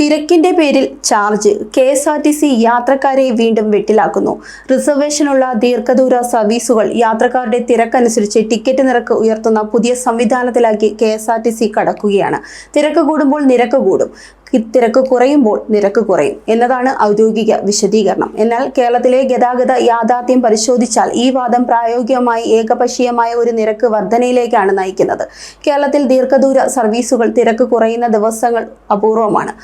തിരക്കിന്റെ പേരിൽ charge K S R T C യാത്രക്കാരെ വീണ്ടും വെട്ടിലാക്കുന്നു. റിസർവേഷനുള്ള ദീർഘദൂര സർവീസുകൾ യാത്രക്കാരുടെ തിരക്കനുസരിച്ച് ടിക്കറ്റ് നിരക്ക് ഉയർത്തുന്ന പുതിയ സംവിധാനത്തിലാക്കി K S R T C കടക്കുകയാണ്. തിരക്ക് കൂടുമ്പോൾ നിരക്ക് കൂടും. തിരക്ക് കുറയുമ്പോൾ നിരക്ക് കുറയും. എന്നതാണ് ഔദ്യോഗിക വിശദീകരണം. എന്നാൽ കേരളത്തിലെ ഗതാഗത യാഥാർത്ഥ്യം പരിശോധിച്ചാൽ ഈ വാദം പ്രായോഗികമായി ഏകപക്ഷീയമായ ഒരു നിരക്ക് വർധനയിലേക്കാണ് നയിക്കുന്നത്. കേരളത്തിൽ ദീർഘദൂര സർവീസുകൾ തിരക്ക് കുറയുന്ന ദിവസങ്ങൾ അപൂർവമാണ്.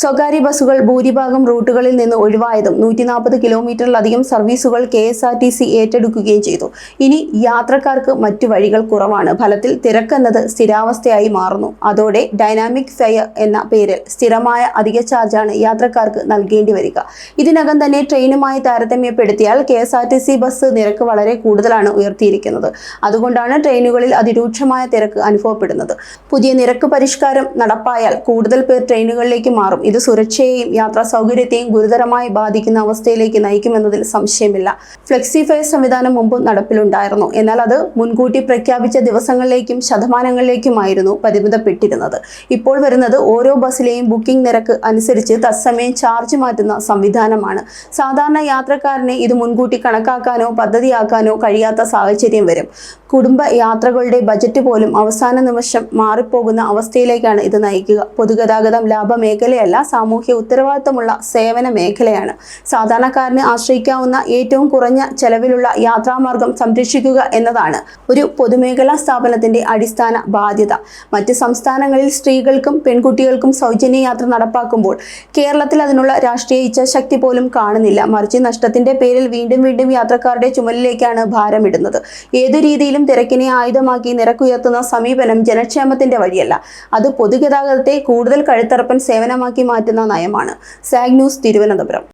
സ്വകാര്യ ബസ്സുകൾ ഭൂരിഭാഗം റൂട്ടുകളിൽ നിന്ന് ഒഴിവായതും നൂറ്റി നാൽപ്പത് കിലോമീറ്ററിലധികം സർവീസുകൾ K S R T C ഏറ്റെടുക്കുകയും ചെയ്തു. ഇനി യാത്രക്കാർക്ക് മറ്റു വഴികൾ കുറവാണ്. ഫലത്തിൽ തിരക്കെന്നത് സ്ഥിരാവസ്ഥയായി മാറുന്നു. അതോടെ ഡൈനാമിക് ഫെയർ എന്ന പേരിൽ സ്ഥിരമായ അധിക ചാർജാണ് യാത്രക്കാർക്ക് നൽകേണ്ടി വരിക. ഇതിനകം തന്നെ ട്രെയിനുമായി താരതമ്യപ്പെടുത്തിയാൽ K S R T C bus നിരക്ക് വളരെ കൂടുതലാണ് ഉയർത്തിയിരിക്കുന്നത്. അതുകൊണ്ടാണ് ട്രെയിനുകളിൽ അതിരൂക്ഷമായ തിരക്ക് അനുഭവപ്പെടുന്നത്. പുതിയ നിരക്ക് പരിഷ്കാരം നടപ്പായാൽ കൂടുതൽ പേർ ട്രെയിനുകളിലേക്ക് മാറും. ഇത് സുരക്ഷയെയും യാത്രാ സൗകര്യത്തെയും ഗുരുതരമായി ബാധിക്കുന്ന അവസ്ഥയിലേക്ക് നയിക്കുമെന്നതിൽ സംശയമില്ല. ഫ്ലെക്സി ഫെയർ സംവിധാനം മുമ്പ് നടപ്പിലുണ്ടായിരുന്നു. എന്നാൽ അത് മുൻകൂട്ടി പ്രഖ്യാപിച്ച ദിവസങ്ങളിലേക്കും ശതമാനങ്ങളിലേക്കുമായിരുന്നു പരിമിതപ്പെട്ടിരുന്നത്. ഇപ്പോൾ വരുന്നത് ഓരോ ബസ്സിലെയും ബുക്കിംഗ് നിരക്ക് അനുസരിച്ച് തത്സമയം ചാർജ് മാറ്റുന്ന സംവിധാനമാണ്. സാധാരണ യാത്രക്കാരനെ ഇത് മുൻകൂട്ടി കണക്കാക്കാനോ പദ്ധതിയാക്കാനോ കഴിയാത്ത സാഹചര്യം വരും. കുടുംബ യാത്രകളുടെ ബജറ്റ് പോലും അവസാന നിമിഷം മാറിപ്പോകുന്ന അവസ്ഥയിലേക്കാണ് ഇത് നയിക്കുക. പൊതുഗതാഗതം ലാഭമേഖലയല്ല. സാമൂഹ്യ ഉത്തരവാദിത്തമുള്ള സേവന മേഖലയാണ്. സാധാരണക്കാരന് ആശ്രയിക്കാവുന്ന ഏറ്റവും കുറഞ്ഞ ചെലവിലുള്ള യാത്രാമാർഗം സംരക്ഷിക്കുക എന്നതാണ് ഒരു പൊതുമേഖലാ സ്ഥാപനത്തിന്റെ അടിസ്ഥാന ബാധ്യത. മറ്റ് സംസ്ഥാനങ്ങളിൽ സ്ത്രീകൾക്കും പെൺകുട്ടികൾക്കും സൗജന്യ യാത്ര നടപ്പാക്കുമ്പോൾ കേരളത്തിൽ അതിനുള്ള രാഷ്ട്രീയ ഇച്ഛാശക്തി പോലും കാണുന്നില്ല. മറിച്ച് നഷ്ടത്തിന്റെ പേരിൽ വീണ്ടും വീണ്ടും യാത്രക്കാരുടെ ചുമലിലേക്കാണ് ഭാരമിടുന്നത്. ഏതു രീതിയിലും തിരക്കിനെ ആയുധമാക്കി നിരക്കുയർത്തുന്ന സമീപനം ജനക്ഷേമത്തിന്റെ വഴിയല്ല. അത് പൊതുഗതാഗതത്തെ കൂടുതൽ കഴുത്തറപ്പൻ സേവനമാക്കി മാറ്റുന്ന നയമാണ് സാഗ് ന്യൂസ് തിരുവനന്തപുരം.